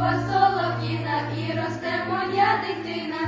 мова солов'їна, і росте моя дитина.